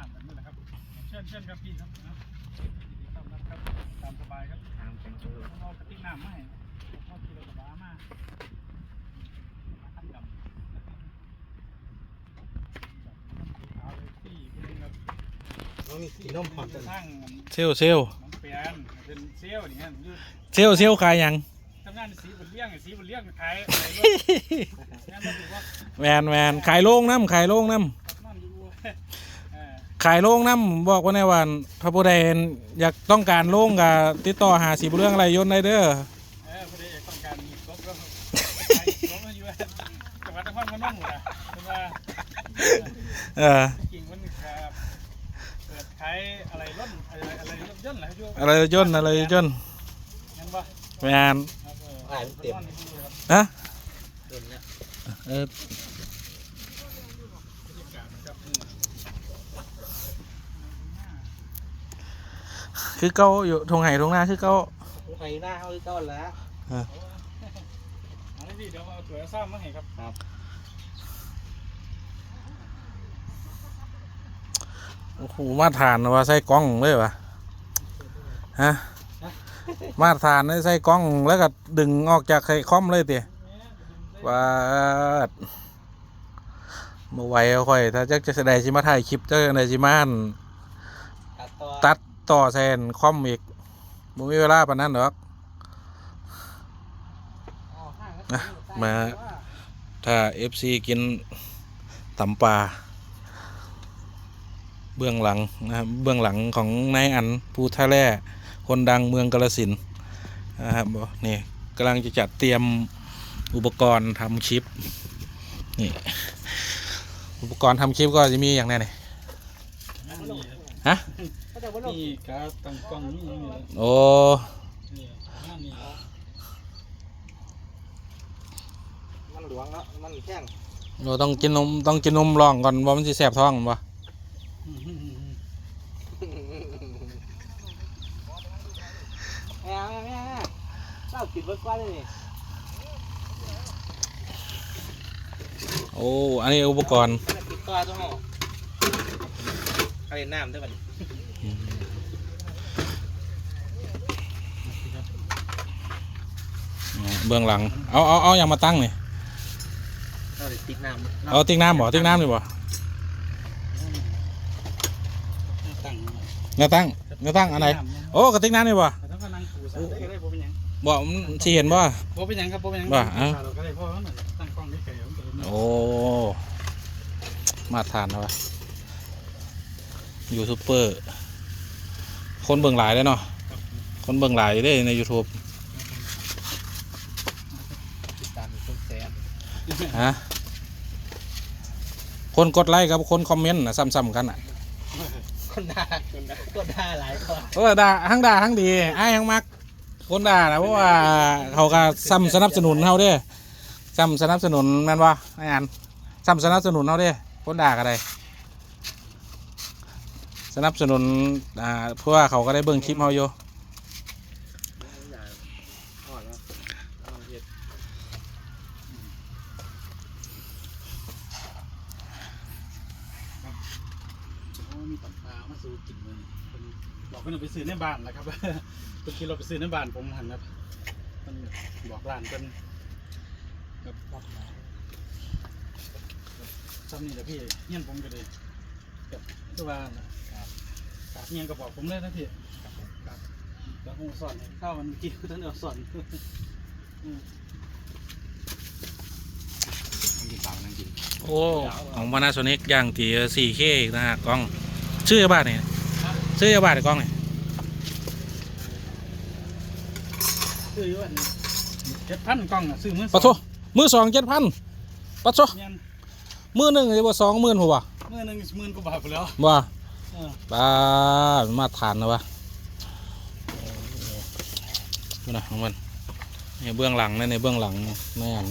น้ำแบบนี้แหละครับ เชิญเชิญครับพี่ครับนะยินดีต้อนรับครับตามสบายครับตามเป็นตัวเอากระติกน้ำมาให้เอากิโลกระบามามาขั้นดำเอาเลยพี่เป็นครับต้องมีสีนมหอมจะจังสร้างเซลลเซลลน้องเปียนเป็นเซลล์นี่ฮะอยู่เซลลเซลลขายหยังทำงานสีบุญเลี้ยงสีบุญเลี้ยงขายอะไรรถงานมาดูว่าแมนแมนขายโล่งน้ำขายโล่งน้ขับนั่นอยู่เออำ ขายโล่งน้ำบอกว่าในวันพระผู้ใดอยากต้องการโล่งกับติดต่อหาสีบุเรื่องอะไรยนต์ได้เด้อเออพอดีต้องการมีครบก็ขายครบมาอยู่จังหวัดนครพนมเหรอเป็นว่าเออจริงมันครับเปิดขายอะไรรถอะไรอะไรรถยนต์อะไรอยู่อะไรยนต์อะไรยนต์งั้นปะแมนครับเอออ่านเต็มฮะเต็มเนี่ยเออบ รรยากาศนะครับอืม คือเก้าอยู่ทงไห่ทงหน้าคือเก้าไฟหน้าเขาคือก้อนแล้วเอาเลยพี่เดี๋ยวเอาถั่วซ้ำมาให้ครับครับโอ้โหมาทานว่าใส่กล้องเลยวะฮะมาทานได้ใส่กล้องแล้วก็ดึงออกจากไข่คอมเลยเตี๋ยว่าดมาไหวเอาค่อย ถ้าจะจะแสดงชิมาถ่ายคลิปจะแสดงชิมาอั่นตัด ต่อตัดต่อแซนคอมอีกบ่มีเวลาปานนั้นหรอกอ๋อห้างก็นะมาถ้า FC กินตำปลาเบื้องหลังนะครับเบื้องหลังของนายอันภูท่าแร่คนดังเมืองกาลสินธุ์นะครับบอกนี่กำลังจะจัดเตรียมอุปกรณ์ทำคลิปนี่อุปกรณ์ทำคลิปก็จะมีอย่างแน่นี่ ฮะก็จะว่าลงนี่ครับตั้งกล้องนี่นี่โอ้นี่นั่นนี่มันหลวงแล้วมันแข้งเราต้องกินนมต้องกินนมรองก่อนว่ามันจะแสบท้องบ่แม่แม่แม่เล่ากินเบิร์ดก้อนเลยนี่โอ้ อันนี้อุปกรณ์มันกินก้อนต้อง เอาอะไรน้ำด้วยมันเบื้องหลัง เอาเอาเอาอย่างมาตั้งนี่เราเลยติดน้ำเอาติ๊กน้ำบ่ติ๊กน้ำนี่บ่ตั้งเนื้อตั้งเนื้อตั้งอันไหนโอ้กระติ๊กน้ำนี่บ่แต่ต้องกำลังขู่ใส่ได้บ่เป็นหยังบ่มันสิเห็นบ่ บ่เป็นหยังครับบ่เป็นหยังว่าเอ้าเราก็ได้เพราะว่ามันตั้งกล้องได้ไกลมันก็เลย โอ้ มาทานแล้ววะ ยูทูบเบอร์คนเบิ่งหลายเลยเนาะคนเบิ่งหลายเลยใน YouTube ติดตามอยู่ต้นแสนฮะคนกดไลค์กับคนคอมเมนต์นะซ้ำๆกันอะคนด่าคนด่าคนด่าหลายคนเออด่าทั้งด่าทั้งดีไอ้ายทั้งมัก คนด่านะเพราะว่าเขาก็ซ้ำสนับสนุนเขาเด้ซ้ำสนับสนุนแม่นว่าไอ้อันซ้ำสนับสนุนเขาเด้คนด่าก็ได้ส นับสนุนอ่าเพราะว่าเขาก็ได้เบิ่งคลิปเขาอยู่มีตับปลามาสู่กินเลยเป็นบอกเพิ่นเอาไปซื้อในบ้านนะครับเมื่อกี้เราไปซื้อในบ้านผมหันครับเพิ่นบอกร้านเพิ่นกับรับมาซ้ำนี่แหละพี่เงี้ยผมก็เลยกับตัวบ้าน ครับครับเงี้ยก็บอกผมเลยนะพี่ครับแล้วผมสอนให้ข้าวมันกินท่านเอาสอนอืมกินเปล่านั่งกินโอ้ของพานาโซนิกอย่างตีสี่เคอีกนะฮะกล้อง ชื่อบ้านนี่ชื่อบ้านไอ้กล้องนี่ซื้ออยู่อันเจ็ดพันกล่องอะซื้อมือสองปะโทมือสองเจ็ดพันปะโทเงี้ยมือหนึ่งจะว่าสองหมื่นหัวเมื่อหนึ่งหมื่นกว่าบาทไปแล้วว่า ป้ามาทานนะวะดูนะของมันในเบื้องหลังนะในเบื้องหลังแม่น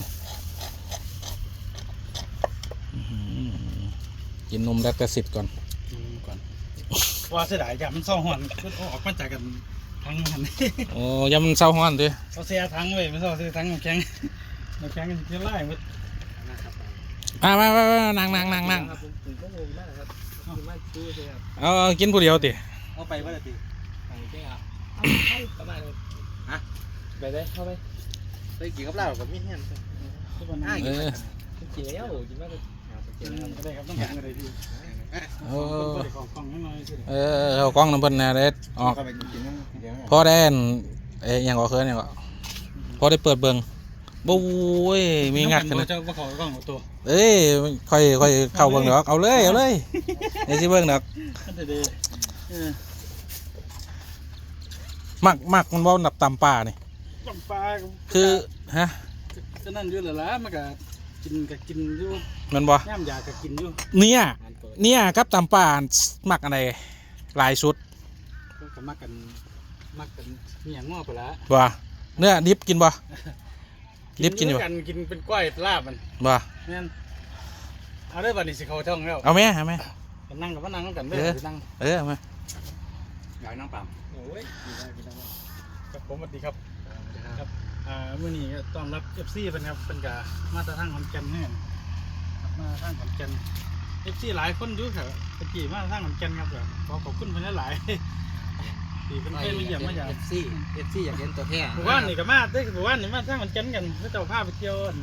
กินนมแรกแต่สิบก่อนก่อนว่าเสียดายยามันเศร้าหอนก็ออกมาจากกันทั้งหันโอ้ยำมันเศร้าหอนดิเขาเสียทั้งเลยไม่เศร้าเสียทั้งแข็งแข็งกันเที่ยไล่หมดมามามามานั่งนั่งนั่งนั่งครับผมถึงก็งง มากครับฮคือมาซื้อเลยครับเอาเอากินผู้เดียวติเอาไปว่าจะติไปจริงอะเข้าประมาณฮะไปได้เข้าไปไปกี่กับเหล้ากับมีเฮียนทุกวันอ่านี้เออกินแล้วกินมากเลยกินก็ได้ครับต้องการอะไรพี่โอ้ก็ได้ของกล่องให้หน่อยสิเออเอากล้องน้ำเพิ่นแหน่เด้ออก เข้าไปกินนั่งเดี๋ยวพอได้อันเอ้ยหยังก็เคยเนี่ยก็พอได้เปิดเบิ่ง บ่โว้ยมีงัดขนาดเจ้าว่าเขากล่องตัวเอ้ยค่อยค่อยเข้าเบิ่งดอกเอาเลยเอาเลยเดี๋ยวสิเบิ่งดอกก็ได้ดีเออมักมักมันบ่นับตามป่านี่ต้มปลาคือฮะก็นั่นอยู่แล้วล่ะมันก็กินก็กินอยู่มันบ่ย่ำยาก็กินอยู่เนี่ยงานเปิดเนี่ยครับตามป่ามักอะไรหลายสุดก็มักกันมักกันมีอย่างง้อไปละบ่เนื้อดิบกินบ่ ดิบกินอยู่กันกินเป็นก้อยลาบมันบ่แม่นเอาได้บัดนี้สิเขาช่องแล้วเอาไหมเอาไหมก็นั่งกับว่านั่งกันเด้เอออสินั่งเออเอาไหมอยากนั่งปั๊มโอ้ยกินได้กินได้ครับผมสวัสดีครับครับอ่ามื้อนี้ก็ต้อนรับ FC เพิ่นครับเพิ่นก็มาจากทางขอนแก่นแน่ครับมาทางขอนแก่น FC หลายคนอยู่ครับตะกี้มาทางขอนแก่นครับก็ขอขอบคุณเพิ่นหลายๆ ที่เพิ่นเคยมาเยี่ยมมาหยามเอฟซีเอฟซีอยากเห็นตัวแท้หมู่บ้านนี่ก็มาได้อหมู่บ้านนี่มาทางขอนแก่นกันเขาเจ้าพาไปเที่ยวอั่น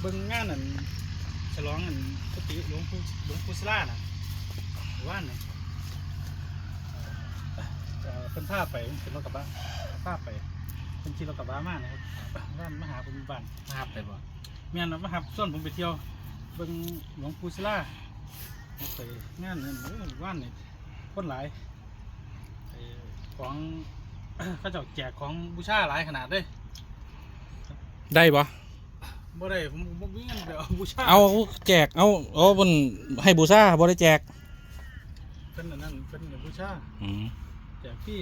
เบิ่งงานอันฉลองอันกุฏิหลวงปู่หลวงปู่ศิลาน่ะหมู่บ้านนี่เอ่อเพิ่นพาไปเพิ่นรถกระบะพาไปเพิ่นขี่รถกระบะมานะครับบ้านมาหาผมอยู่บ้าน ภาพไปบ่แม่นมาครับส่วนผมไปเที่ยวเบิ่งหลวงปู่ศิลาเอาไปงานนั่นเออหมู่บ้านนี่คนหลายไอ้ ของเขาเจ้าแจกของบูชาหลายขนาดเลยได้บ่บ่ได้ผมผมมีเงินไปเอาบูชาเอาแจกเอาเอาบนให้บูซ่าบ่ได้แจกเป็นอันนั้นเป็นบูชาอืม แจกพี่